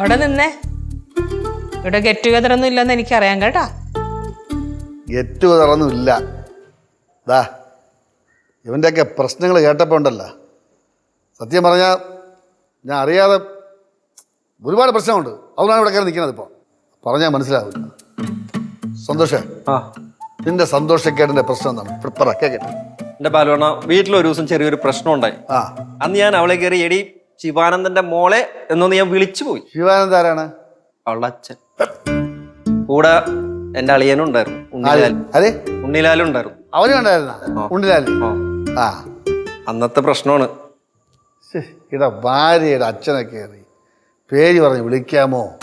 അവിടെ നിന്നേ. ഇവിടെ ഗെറ്റ് ടുഗദർ ഒന്നും ഇല്ലെന്ന് എനിക്കറിയാം കേട്ടാ. ഗെറ്റ് ടുഗദർ ഒന്നും ഇല്ല. ദാ ഇവന്റെയൊക്കെ പ്രശ്നങ്ങൾ കേട്ടപ്പോൾ ഉണ്ടല്ലോ. സത്യം പറഞ്ഞാൽ ഞാൻ അറിയാതെ ഒരുപാട് പ്രശ്നമുണ്ട് അതുകൊണ്ടാണ് ഇവിടെ കയറി നിൽക്കുന്നത് ഇപ്പോൾ പറഞ്ഞാൽ മനസ്സിലാവില്ല. സന്തോഷ. ആ. നിന്റെ സന്തോഷക്കേടിന്റെ പ്രശ്നം എന്താണ്? ഇപ്പൊ പറ കേൾക്കട്ടെ എന്റെ പാലോണ വീട്ടിൽ ഒരു ദിവസം ചെറിയൊരു പ്രശ്നം ഉണ്ടായി ആ. അന്ന് ഞാൻ അവളെ കയറി എടി ശിവാനന്ദന്റെ മോളെ എന്നൊന്ന് ഞാൻ വിളിച്ചു പോയി ശിവാനന്ദ ആരാണ്? അവളച്ഛൻ. കൂടെ എന്റെ അളിയനും ഉണ്ടായിരുന്നു. ഉണ്ണിലാൽ. അതെ? ഉണ്ണിലാലും ഉണ്ടായിരുന്നു. അവനും ഉണ്ടായിരുന്ന? ഉണ്ടിലാലി ആ. അന്നത്തെ പ്രശ്നമാണ്. ശ്ശേ, ഇടാ ഭാര്യയുടെ അച്ഛനെ കയറി. പേര് പറഞ്ഞു വിളിക്കാമോ?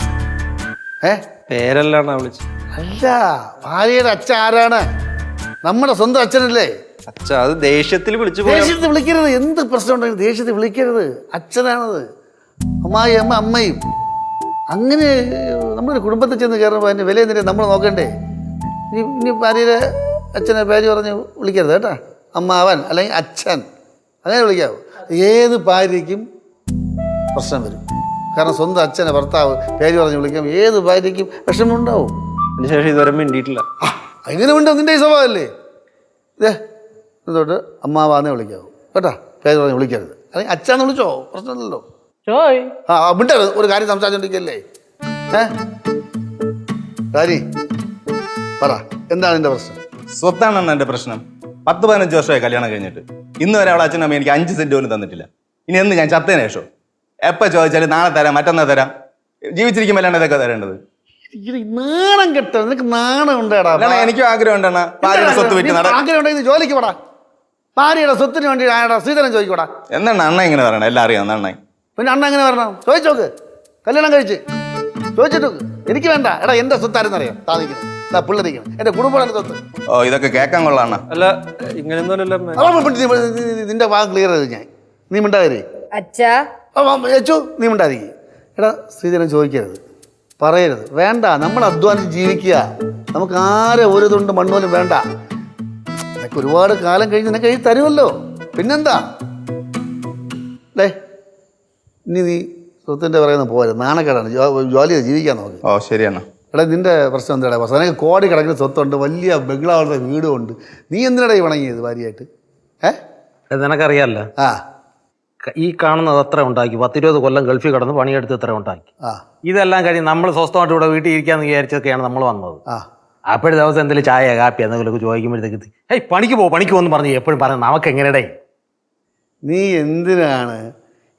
ഏ? പേരല്ലാണ് വിളിച്ചത്. അല്ല ഭാര്യയുടെ അച്ഛൻ ആരാണ്? നമ്മുടെ സ്വന്തം അച്ഛനല്ലേ? അച്ഛ അത് ദേഷ്യത്തിൽ വിളിച്ചു ദേഷ്യത്തിൽ വിളിക്കരുത്. എന്ത് പ്രശ്നം ഉണ്ടെങ്കിലും ദേഷ്യത്തിൽ വിളിക്കരുത്. അച്ഛനാണത്. അമ്മായി അമ്മ അമ്മയും. അങ്ങനെ നമ്മുടെ കുടുംബത്തിൽ ചെന്ന് കയറുമ്പോൾ അതിന്റെ വില എന്തിനാ നമ്മൾ നോക്കണ്ടേ? ഇനി ഇനി ഭാര്യയുടെ അച്ഛനെ പേര് പറഞ്ഞ് വിളിക്കരുത് കേട്ടോ. അമ്മാവൻ അല്ലെങ്കിൽ അച്ഛൻ. അങ്ങനെ വിളിക്കാവൂ. ഏത് ഭാര്യയ്ക്കും പ്രശ്നം വരും. കാരണം സ്വന്തം അച്ഛനെ ഭർത്താവ് പേര് പറഞ്ഞ് വിളിക്കാം ഏത് ഭാര്യയ്ക്കും വിഷമം ഉണ്ടാവും. അതിനുശേഷം ഇതുവരെ മിണ്ടിയിട്ടില്ല. അങ്ങനെ ഉണ്ട് നിന്റെ ഈ സ്വഭാവമല്ലേ ഇതേ ഇതോട്ട് അമ്മാവാന്നേ വിളിക്കാവൂ. കേട്ടാ? പേര് പറഞ്ഞ് വിളിക്കരുത്. അല്ലെങ്കിൽ അച്ഛാന്ന് വിളിച്ചോ? പ്രശ്നമില്ലല്ലോ. ചോയ്. ആ മിണ്ടരുത്. ഒരു കാര്യം സംസാരിച്ചോണ്ടിരിക്കല്ലേ? ഏ? കാരി പറ. എന്താണ് എന്റെ പ്രശ്നം? സ്വത്താണെന്ന് എന്റെ പ്രശ്നം. പത്ത് പതിനഞ്ച് വർഷമായി കല്യാണം കഴിഞ്ഞിട്ട്. ഇന്ന് വരെ അവളെ അച്ഛനമ്മ എനിക്ക് അഞ്ച് സെന്റ് പോലും തന്നിട്ടില്ല. ഇനി എന്ന് ഞാൻ ചത്തതിന് ശേഷം? എപ്പോൾ ചോദിച്ചാലും നാളെ തരാം മറ്റന്നാ തരാം? ജീവിച്ചിരിക്കുമ്പോഴാണ് ഇതൊക്കെ തരേണ്ടത്? നാണം കെട്ട നിനക്ക് നാണം ഉണ്ടാടാ എനിക്കും ആഗ്രഹം ഉണ്ടെന്നാ ഭാര്യയുടെ സ്വത്ത് വിറ്റ് നട ആഗ്രഹം ഉണ്ടെങ്കിൽ ജോലിക്ക് പോടാ. ഭാര്യയുടെ സ്വത്തിന് വേണ്ടി അയാളുടെ ശ്രീധരൻ ചോദിക്കൂടാ. എന്താണ് അണ്ണ ഇങ്ങനെ പറയണേ? എല്ലാം അറിയാം. അണ്ണ? പിന്നെ അണ്ണ എങ്ങനെ വരണം? ചോദിച്ചോക്ക് കല്യാണം കഴിച്ച്. ചോദിച്ചിട്ട് എനിക്ക് വേണ്ട. എടാ എന്റെ സ്വത്താരെന്നറിയാം? താന്നിക്കണം എന്താ പിള്ളേരിക്കണം എന്റെ കുടുംബമാണ് സ്വത്ത്. ഓ ഇതൊക്കെ കേൾക്കാൻ കൊള്ളാണ് അല്ല ഇങ്ങനെ നിന്റെ ഭാഗം ക്ലിയർ ചെയ്ത് ഞാൻ. നീ മിണ്ടാതിരി. അച്ഛാ. ഏച്ചു നീ മിണ്ടാതിരിക്കും എടാ ശ്രീധരൻ ചോദിക്കരുത്. പറയരുത്. വേണ്ട. നമ്മൾ അധ്വാനിച്ച് ജീവിക്കുക. നമുക്ക് ആരെ ഒരു തുണ്ട് മണ്ണോലും വേണ്ട. നിനക്ക് ഒരുപാട് കാലം കഴിഞ്ഞ് നിനക്ക് എഴുതി തരുമല്ലോ. പിന്നെന്താ? ഡേ ഇനി നീ സ്വത്തിന്റെ പറയുന്ന പോലെ നാണക്കേടാണ്. ജോലി ജീവിക്കാൻ നോക്ക്. ഓ ശരിയാണ് അണ്ണ. എടാ നിന്റെ പ്രശ്നം എന്താടാ? പ്രശ്നം നിനക്ക് കോടി കിടക്കുന്ന സ്വത്തുണ്ട് വലിയ ബംഗ്ലാവുള്ള വീടും ഉണ്ട് നീ എന്തിനടാ ഈ വണങ്ങിയത് ഭാര്യയായിട്ട്? ഏ? നിനക്കറിയാമല്ലോ ആ. ഈ കാണുന്നത് അത്ര ഉണ്ടാക്കി. പത്തിരുപത് കൊല്ലം ഗൾഫിൽ കടന്ന് പണിയെടുത്ത് ഇത്ര ഉണ്ടാക്കി. ആ. ഇതെല്ലാം കഴിഞ്ഞ് നമ്മൾ സ്വസ്ഥമായിട്ട് ഇവിടെ വീട്ടിൽ ഇരിക്കാന്ന് വിചാരിച്ചൊക്കെയാണ് നമ്മൾ വന്നത്. ആ. അപ്പോഴേ ദിവസം എന്തെങ്കിലും ചായ കാപ്പി എന്തെങ്കിലുമൊക്കെ ചോദിക്കുമ്പോഴത്തേക്ക് ഏയ് പണിക്ക് പോ പണിക്ക് പോകുന്നു പറഞ്ഞു എപ്പോഴും പറഞ്ഞു നമുക്ക് എങ്ങനെയടേ നീ എന്തിനാണ്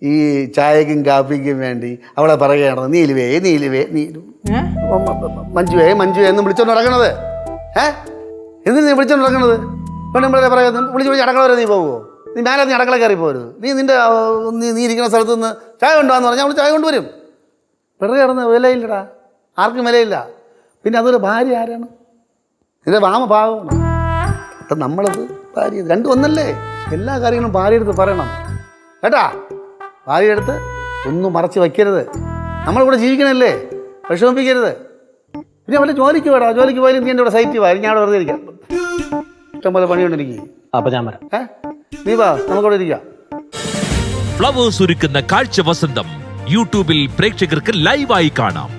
ഈ ചായക്കും കാപ്പിക്കും വേണ്ടി അവളെ പറയുകയാണ് നീലുവേ നീലുവേ നീലു മഞ്ജുവേ മഞ്ജുവേ എന്ന് വിളിച്ചോണ്ട് നടക്കണത്. ഏ? എന്തിനാ നീ വിളിച്ചോണ്ട് നടക്കണത്? ഇപ്പം നമ്മളെ പറയാം വിളിച്ച് വിളിച്ച് അടക്കള വരെ നീ പോകുമോ നീ മേലെ നീ അടക്കള കയറി പോരുത്. നീ നിന്റെ നീ നീ ഇരിക്കുന്ന സ്ഥലത്ത് നിന്ന് ചായ കൊണ്ടുവാന്ന് പറഞ്ഞാൽ അവൾ ചായ കൊണ്ടുവരും. വെറുതെ കിടന്ന് വിലയില്ലടാ. ആർക്കും വിലയില്ല. പിന്നെ അതൊരു ഭാര്യ ആരാണ്? ഇതിന്റെ വാമ ഭാഗമാണ് അപ്പം നമ്മളത് ഭാര്യ. രണ്ടും ഒന്നല്ലേ? എല്ലാ കാര്യങ്ങളും ഭാര്യ എടുത്ത് പറയണം. കേട്ടാ? ഭാര്യ എടുത്ത് ഒന്നും മറച്ച് വയ്ക്കരുത്. നമ്മളിവിടെ ജീവിക്കണല്ലേ? വിഷമിപ്പിക്കരുത്. പിന്നെ അവിടെ ജോലിക്ക് വേടാ ജോലിക്ക് പോയാലും നീ എന്റെ ഇവിടെ സൈറ്റ് പോയി ഞാൻ അവിടെ വെറുതെ ഇരിക്കാം. ഇഷ്ടംപോലെ എനിക്ക്. അപ്പം ഞാൻ വരാം. ഏ? നീ വാ. നമുക്കവിടെ ഇരിക്കാം. ഫ്ലവേഴ്സ് ഒരുക്കുന്ന കാഴ്ച വസന്തം യൂട്യൂബിൽ പ്രേക്ഷകർക്ക് ലൈവായി കാണാം.